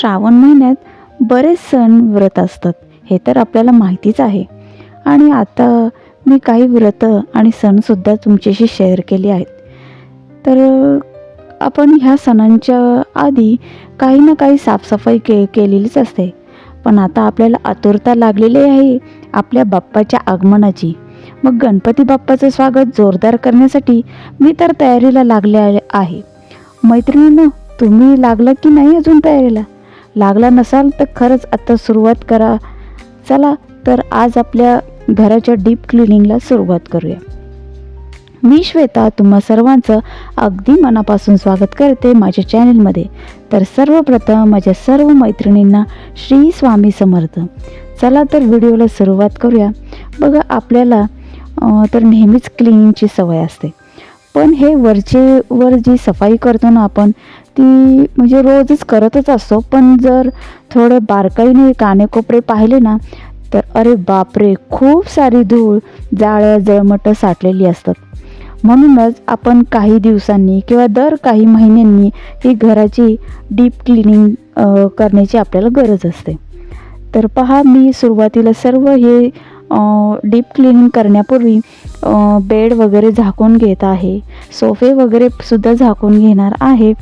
श्रावण महिन्यात बरेच सण व्रत असतात. हे तर आपल्याला माहितीच आहे. आणि आता मी काही व्रतं आणि सणसुद्धा तुमच्याशी शेअर केले आहेत. तर आपण ह्या सणांच्या आधी काही ना काही साफसफाई के केलेलीच असते. पण आता आपल्याला आतुरता लागलेली आहे आपल्या बाप्पाच्या आगमनाची. मग गणपती बाप्पाचं स्वागत जोरदार करण्यासाठी मी तर तयारीला लागले आहे- मैत्रिणीनं तुम्ही लागलं की नाही अजून तयारीला? लागला नसाल तर खरंच आत्ता सुरुवात करा. चला तर आज आपल्या घराच्या डीप क्लिनिंगला सुरुवात करूया. मी श्वेता तुम्हा सर्वांचं अगदी मनापासून स्वागत करते माझ्या चॅनलमध्ये. तर सर्वप्रथम माझ्या सर्व मैत्रिणींना श्री स्वामी समर्थ. चला तर व्हिडिओला सुरुवात करूया. बघा आपल्याला तर नेहमीच क्लिनिंगची सवय असते. पण हे वरचे वर जी सफाई करतो ना आपण ती म्हणजे रोजच करतच असतो पण जर थोडे बारकाईने कानेकोपरे पाहिले ना तर अरे बापरे खूप सारी धूळ जाळ्या जळमटं साठलेली असतात. म्हणूनच आपण काही दिवसांनी किंवा दर काही महिन्यांनी ही घराची डीप क्लिनिंग करण्याची आपल्याला गरज असते. तर पहा मी सुरुवातीला सर्व हे डीप क्लिनिंग करण्यापूर्वी बेड वगैरे झाकून घेत आहे. सोफे वगैरे सुद्धा झाकून घेणार आहे.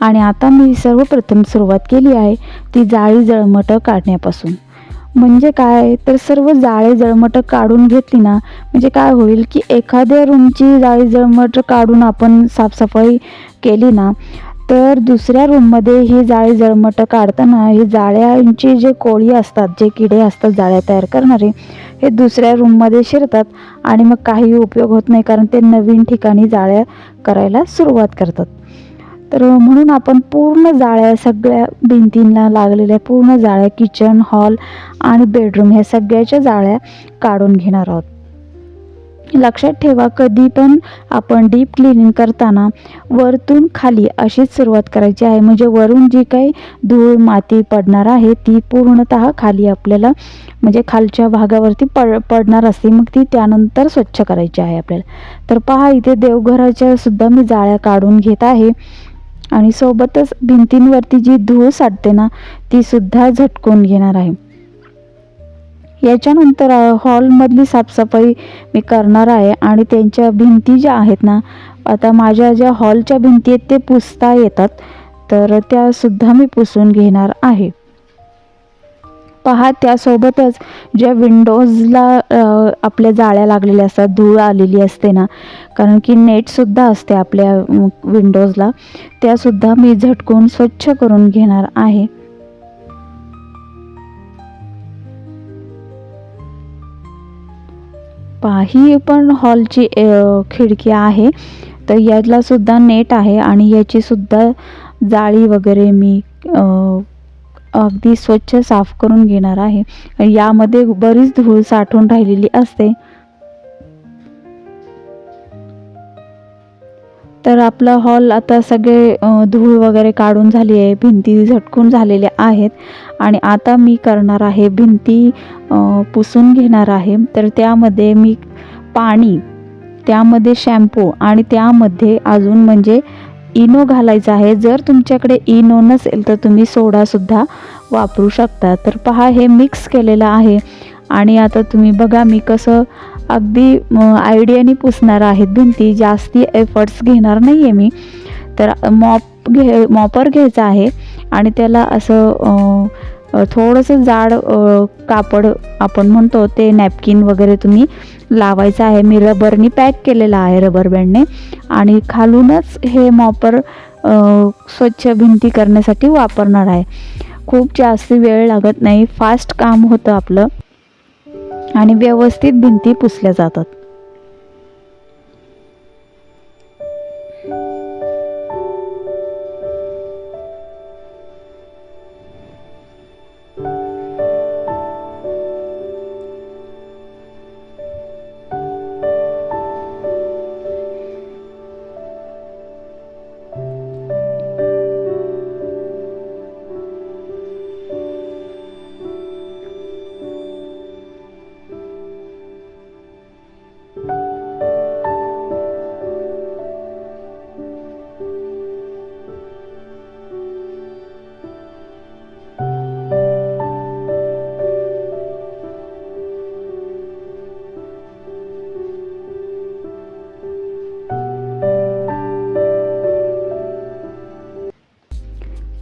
आणि आता मी सर्वप्रथम सुरुवात केली आहे ती जाळी जळमटं काढण्यापासून. म्हणजे काय? तर सर्व जाळे जळमटं काढून घेतली ना म्हणजे काय होईल की एखाद्या रूमची जाळी जळमटं काढून आपण साफसफाई केली ना तर दुसऱ्या रूममध्ये ही जाळी जळमटं काढताना ही जाळ्यांची जे कोळी असतात जे किडे असतात जाळ्या तयार करणारे हे दुसऱ्या रूममध्ये शिरतात आणि मग काही उपयोग होत नाही कारण ते नवीन ठिकाणी जाळ्या करायला सुरुवात करतात. तर म्हणून आपण पूर्ण जाळ्या सगळ्या भिंतींना लागलेल्या पूर्ण जाळ्या किचन हॉल आणि बेडरूम ह्या सगळ्याच्या जाळ्या काढून घेणार आहोत. लक्षात ठेवा कधी पण आपण डीप क्लिनिंग करताना वरतून खाली अशीच सुरुवात करायची आहे. म्हणजे वरून जी काही धूळ माती पडणार आहे ती पूर्णतः खाली आपल्याला म्हणजे खालच्या भागावरती पड पडणार असते. मग ती त्यानंतर स्वच्छ करायची आहे आपल्याला. तर पहा इथे देवघराच्या सुद्धा मी जाळ्या काढून घेत आहे. आणि सोबतच भिंतींवरती जी धूळ साठते ना ती सुद्धा झटकून घेणार आहे. याच्यानंतर हॉलमधली साफसफाई मी करणार आहे आणि त्यांच्या भिंती ज्या आहेत ना आता माझ्या ज्या हॉलच्या भिंती आहेत ते पुसता येतात. तर त्यासुद्धा मी पुसून घेणार आहे. पहा त्यासोबतच ज्या विंडोजला आपल्या जाळ्या लागलेल्या असतात धूळ आलेली असते ना कारण की नेटसुद्धा असते आपल्या विंडोजला त्यासुद्धा मी झटकून स्वच्छ करून घेणार आहे. पहा ही पण हॉलची खिडकी आहे तर याला सुद्धा नेट आहे आणि याची सुद्धा जाळी वगैरे मी अगदी स्वच्छ साफ करून घेणार आहे. यामध्ये बरीच धूळ साठून राहिलेली असते. तर आपला हॉल आता सगळे धूळ वगैरे काढून झाली आहे भिंती झटकून झालेल्या आहेत. आणि आता मी करणार आहे भिंती पुसून घेणार आहे. तर त्यामध्ये मी पाणी त्यामध्ये शॅम्पू आणि त्यामध्ये अजून म्हणजे इनो घालायचा आहे. जर तुमच्याकडे इनो नसेल तर तुम्ही सोडासुद्धा वापरू शकता. तर पहा हे मिक्स केलेलं आहे. आणि आता तुम्ही बघा मी कसं अगदी आयडियाने पुसणार आहेत भिंती जास्ती एफर्ट्स घेणार नाही आहे मी. तर मॉप घे मॉपर घ्यायचा आहे. आणि त्याला असं थोडंसं जाड कापड आपण म्हणतो ते नॅपकिन वगैरे तुम्ही लावायचं आहे. मी रबरनी पॅक केलेलं आहे रबर बँडने. आणि खालूनच हे मॉपर स्वच्छ भिंती करण्यासाठी वापरणार आहे. खूप जास्त वेळ लागत नाही. फास्ट काम होतं आपलं. आणि व्यवस्थित भिंती पुसल्या जातात.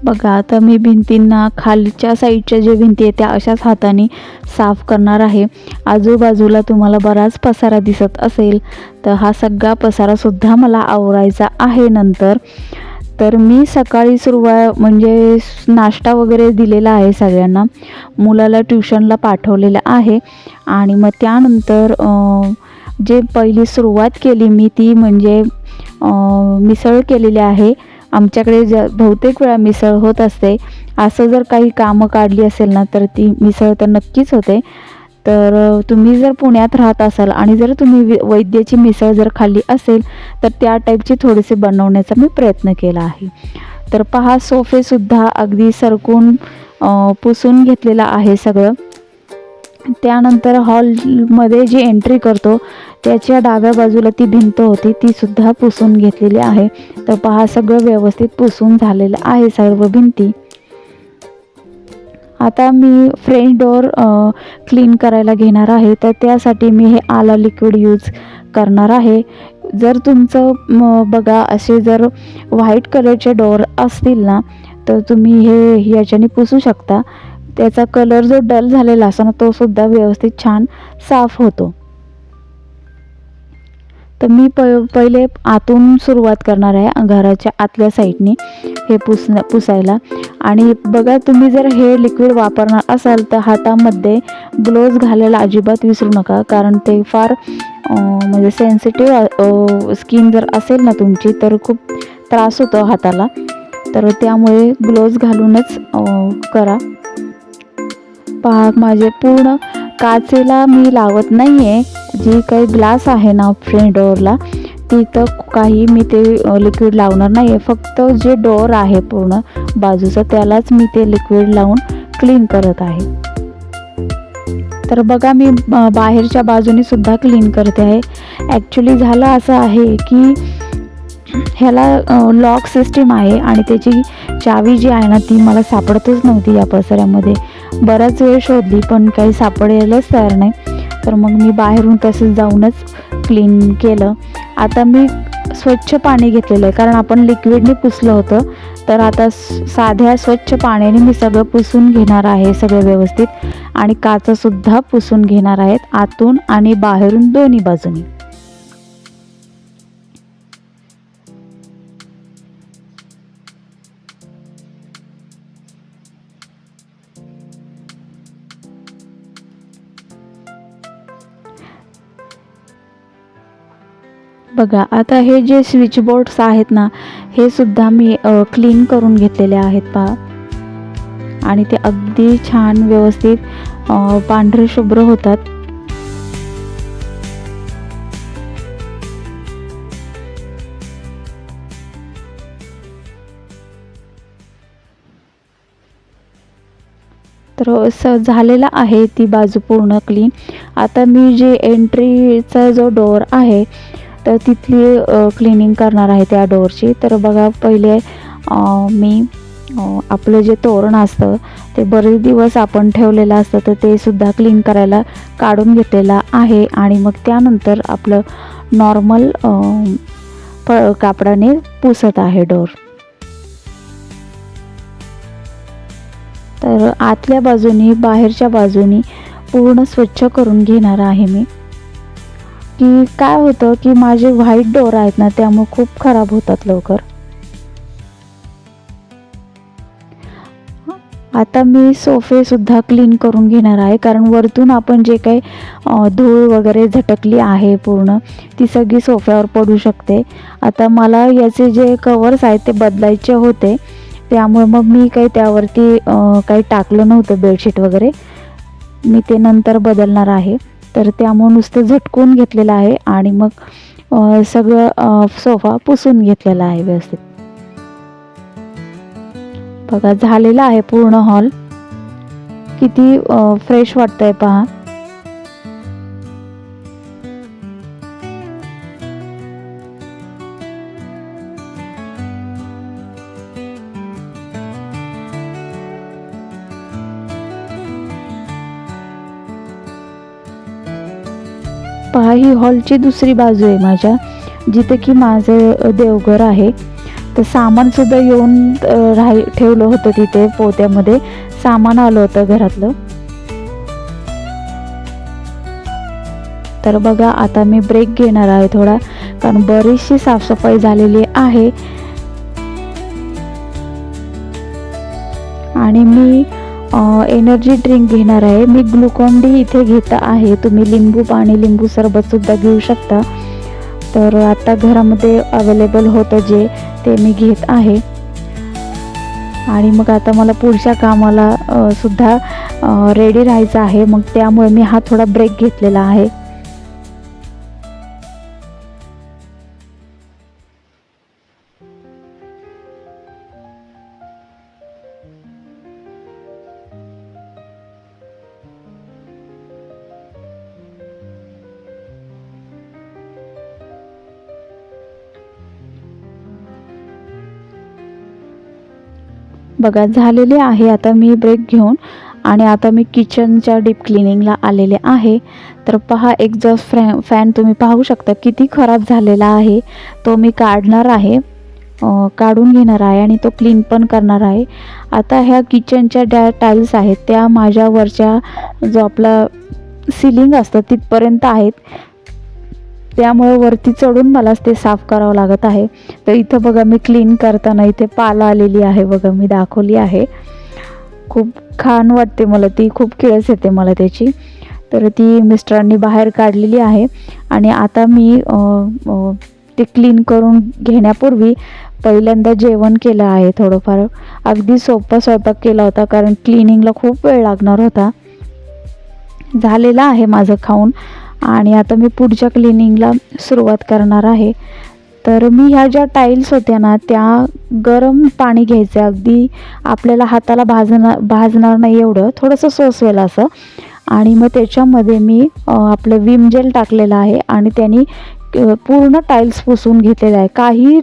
बघा आता मी भिंतींना खालच्या साईडच्या जे भिंती आहेत त्या अशाच हाताने साफ करणार आहे. आजूबाजूला तुम्हाला बराच पसारा दिसत असेल तर हा सगळा पसारासुद्धा मला आवरायचा आहे नंतर. तर मी सकाळी सुरुवात म्हणजे नाश्ता वगैरे दिलेला आहे सगळ्यांना. मुलाला ट्युशनला पाठवलेलं आहे. आणि मग त्यानंतर जे पहिली सुरुवात केली मी ती म्हणजे मिसळ केलेली आहे. आमच्याकडे ज बहुतेक वेळा मिसळ होत असते असं जर काही कामं काढली असेल ना तर ती मिसळ तर नक्कीच होते. तर तुम्ही जर पुण्यात राहत असाल आणि जर तुम्ही वि- वैद्याची मिसळ जर खाल्ली असेल तर त्या टाईपची थोडीशी बनवण्याचा मी प्रयत्न केला आहे. तर पहा सोफेसुद्धा अगदी सरकून पुसून घेतलेला आहे सगळं. त्यानंतर हॉलमध्ये जी एंट्री करतो त्याच्या डाव्या बाजूला ती भिंत होती ती सुद्धा पुसून घेतलेली आहे. तर पहा सगळं व्यवस्थित पुसून झालेलं आहे सर्व भिंती. आता मी फ्रेंच डोअर क्लीन करायला घेणार आहे. तर त्यासाठी मी हे आला लिक्विड यूज करणार आहे. जर तुमचं बघा असे जर व्हाईट कलरचे डोअर असतील ना तर तुम्ही हे याच्याने पुसू शकता. त्याचा कलर जो डल झालेला असतो ना तो सुद्धा व्यवस्थित छान साफ होतो. तर मी प पहिले आतून सुरुवात करणार आहे घराच्या आतल्या साईडने हे पुस पुसायला. आणि बघा तुम्ही जर हे लिक्विड वापरणार असाल तर हातामध्ये ग्लोव्ज घालायला अजिबात विसरू नका कारण ते फार म्हणजे सेन्सिटिव्ह स्किन जर असेल ना तुमची तर खूप त्रास होतो हाताला. तर त्यामुळे ग्लोव्ज घालूनच करा. पहा माझे पूर्ण काचेला मी लावत नाही आहे जी काही ग्लास आहे ना फ्रंट डोअरला तिथं काही मी ते लिक्विड लावणार नाही आहे फक्त जे डोअर आहे पूर्ण बाजूचं त्यालाच मी ते लिक्विड लावून क्लीन करत आहे. तर बघा मी बाहेरच्या बाजूने सुद्धा क्लीन करते आहे. ॲक्च्युली झालं असं आहे की ह्याला लॉक सिस्टीम आहे आणि त्याची चावी जी आहे ना ती मला सापडतच नव्हती या पसऱ्यामध्ये बराच वेळ शोधली पण काही सापडायलाच तयार नाही. तर मग मी बाहेरून तसंच जाऊनच क्लीन केलं. आता मी स्वच्छ पाणी घेतलेलं आहे कारण आपण लिक्विडने पुसलं होतं. तर आता साध्या स्वच्छ पाण्याने मी सगळं पुसून घेणार आहे सगळं व्यवस्थित. आणि काचंसुद्धा पुसून घेणार आहेत आतून आणि बाहेरून दोन्ही बाजूनी. बघा आता हे जे स्विच बोर्ड्स आहेत ना हे सुद्धा मी क्लीन करून घेतलेले आहेत पहा आणि ते अगदी छान व्यवस्थित पांढरे शुभ्र होतात. तर असं झालेलं आहे ती बाजू पूर्ण क्लीन आता मी जे एंट्रीचा जो डोअर आहे तर तिथली क्लिनिंग करणार आहे त्या डोअरची तर बघा पहिले मी आपलं जे तोरण असतं ते बरेच दिवस आपण ठेवलेलं असतं तर ते सुद्धा क्लीन करायला काढून घेतलेलं आहे. आणि मग त्यानंतर आपलं नॉर्मल प कापडाने पुसत आहे डोर तर आतल्या बाजूनी बाहेरच्या बाजूनी पूर्ण स्वच्छ करून घेणार आहे मी. की काय होतं की माझे व्हाईट डोर आहेत ना त्यामुळे खूप खराब होतात लवकर. आता मी सोफेसुद्धा क्लीन करून घेणार आहे कारण वरतून आपण जे काही धूळ वगैरे झटकली आहे पूर्ण ती सगळी सोफ्यावर पडू शकते. आता मला याचे जे कवर्स आहेत ते बदलायचे होते त्यामुळे मग मी काही त्यावरती काही टाकलं नव्हतं बेडशीट वगैरे. मी ते नंतर बदलणार आहे. तर त्यामुळे नुसतं झटकून घेतलेलं आहे आणि मग सगळं सोफा पुसून घेतलेला आहे व्यवस्थित. बघा झालेला आहे पूर्ण हॉल. किती फ्रेश वाटतंय पहा. हॉलची दुसरी बाजू आहे माझ्या जिथे की माझं देवघर आहे. तर सामानसुद्धा येऊन राही ठेवलं होतं तिथे पोत्यामध्ये. सामान आलं होतं घरातलं. तर बघा आता मी ब्रेक घेणार आहे थोडा कारण बरीचशी साफसफाई झालेली आहे. आणि मी एनर्जी ड्रिंक घेणार आहे. मी ग्लुकॉन डी इथे घेत आहे. तुम्ही लिंबू पाणी लिंबू सरबतसुद्धा घेऊ शकता. तर आता घरामध्ये अवेलेबल होतं जे ते मी घेत आहे. आणि मग आता मला पुढच्या कामाला सुद्धा रेडी राहायचं आहे. मग त्यामुळे मी हा थोडा ब्रेक घेतलेला आहे. बघा झालेले आहे. आता मी ब्रेक घेऊन आणि आता मी किचनच्या डीप क्लिनिंगला आलेले आहे. तर पहा एक्झॉस्ट फ्रॅ फॅन तुम्ही पाहू शकता किती खराब झालेला आहे. तो मी काढणार आहे. काढून घेणार आहे आणि तो क्लीन पण करणार आहे. आता ह्या किचनच्या डॅ टाईल्स आहेत त्या माझ्या वरच्या जो आपला सिलिंग असतं तिथपर्यंत आहेत. त्यामुळे वरती चढून मलाच ते साफ करावं लागत आहे. तर इथं बघा मी क्लीन करताना इथे पाला आलेली आहे बघा मी दाखवली आहे. खूप खाण वाटते मला ती खूप किळस येते मला त्याची. तर ती मिस्टरांनी बाहेर काढलेली आहे. आणि आता मी ते क्लीन करून घेण्यापूर्वी पहिल्यांदा जेवण केलं आहे थोडंफार. अगदी सोपा स्वयंपाक केला होता कारण क्लिनिंगला खूप वेळ लागणार होता. झालेला आहे माझं खाऊन. आणि आता मी पुढच्या क्लिनिंगला सुरुवात करणार आहे. तर मी ह्या ज्या टाईल्स होत्या ना त्या गरम पाणी घ्यायचं. अगदी आपल्याला हाताला भाजणार भाजणार नाही एवढं. थोडंसं सोसवेल असं. आणि मग त्याच्यामध्ये मी आपलं विम जेल टाकलेलं आहे आणि त्यांनी पूर्ण टाईल्स पुसून घेतलेलं आहे. काही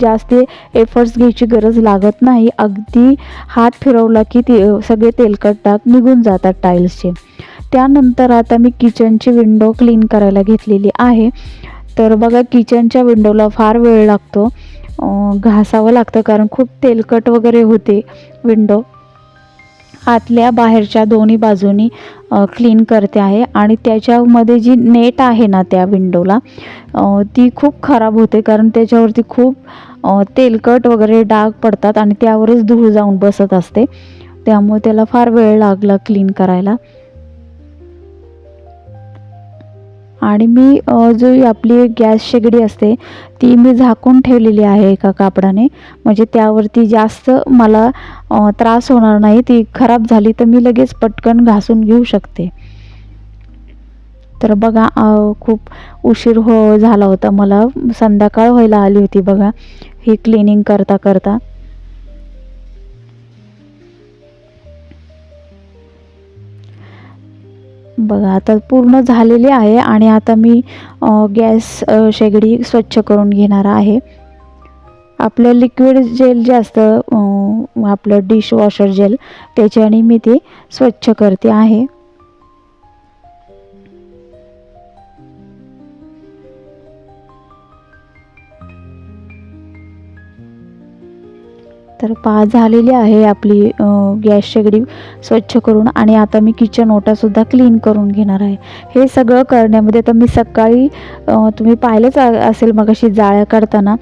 जास्त एफर्ट्स घ्यायची गरज लागत नाही. अगदी हात फिरवला की ते सगळे तेलकट टाक निघून जातात टाईल्सचे त्यानंतर आता मी किचनची विंडो क्लीन करायला घेतलेली आहे. तर बघा किचनच्या विंडोला फार वेळ लागतो. घासावं लागतं कारण खूप तेलकट वगैरे होते विंडो आतल्या बाहेरच्या दोन्ही बाजूनी क्लीन करते आहे. आणि त्याच्यामध्ये जी नेट आहे ना त्या विंडोला ती खूप खराब होते कारण त्याच्यावरती खूप तेलकट वगैरे डाग पडतात आणि त्यावरच धूळ जाऊन बसत असते. त्यामुळे त्याला फार वेळ लागला क्लीन करायला. आणि मी जो आपली गॅस शेगडी असते ती मी झाकून ठेवलेली आहे एका कापडाने. म्हणजे त्यावरती जास्त मला त्रास होणार नाही ती खराब झाली तर मी लगेच पटकन घासून घेऊ शकते. तर बघा खूप उशीर हो झाला होता मला. संध्याकाळ व्हायला आली होती बघा. ही क्लिनिंग करता करता बघा आता पूर्ण झालेली आहे आणि आता मी गॅस शेगडी स्वच्छ करून घेणार आहे. आपलं लिक्विड जेल जे असतं आपलं डिशवॉशर जेल त्याच्याने मी ते स्वच्छ करते आहे. तर पा झालेली आहे आपली गॅस शेगडी स्वच्छ करून आणि आता मी किचन ओटासुद्धा क्लीन करून घेणार आहे. हे सगळं करण्यामध्ये तर मी सकाळी तुम्ही पाहिलंच असेल मग अशी जाळ्या काढताना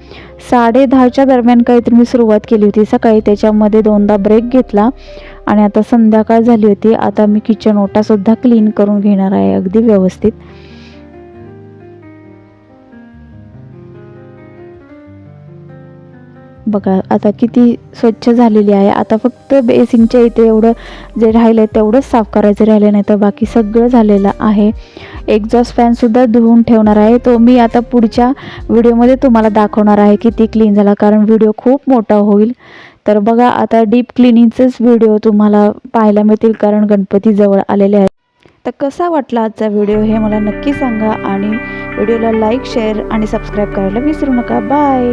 साडे दहाच्या दरम्यान काहीतरी मी सुरुवात केली होती. सकाळी त्याच्यामध्ये दोनदा ब्रेक घेतला आणि आता संध्याकाळ झाली होती. आता मी किचन ओटासुद्धा क्लीन करून घेणार आहे अगदी व्यवस्थित. बघा आता किती स्वच्छ झालेली आहे. आता फक्त बेसिंगच्या इथे एवढं जे राहिलं आहे तेवढंच साफ करायचं राहिलं नाही तर बाकी सगळं झालेलं आहे. एक्झॉस्ट फॅनसुद्धा धुवून ठेवणार आहे. तो मी आता पुढच्या व्हिडिओमध्ये तुम्हाला दाखवणार आहे किती क्लीन झाला कारण व्हिडिओ खूप मोठा होईल. तर बघा आता डीप क्लिनिंगचेच व्हिडिओ तुम्हाला पाहायला मिळतील कारण गणपती जवळ आलेले आहेत. तर कसा वाटला आजचा व्हिडिओ हे मला नक्की सांगा आणि व्हिडिओला लाईक शेअर आणि सबस्क्राईब करायला विसरू नका. बाय!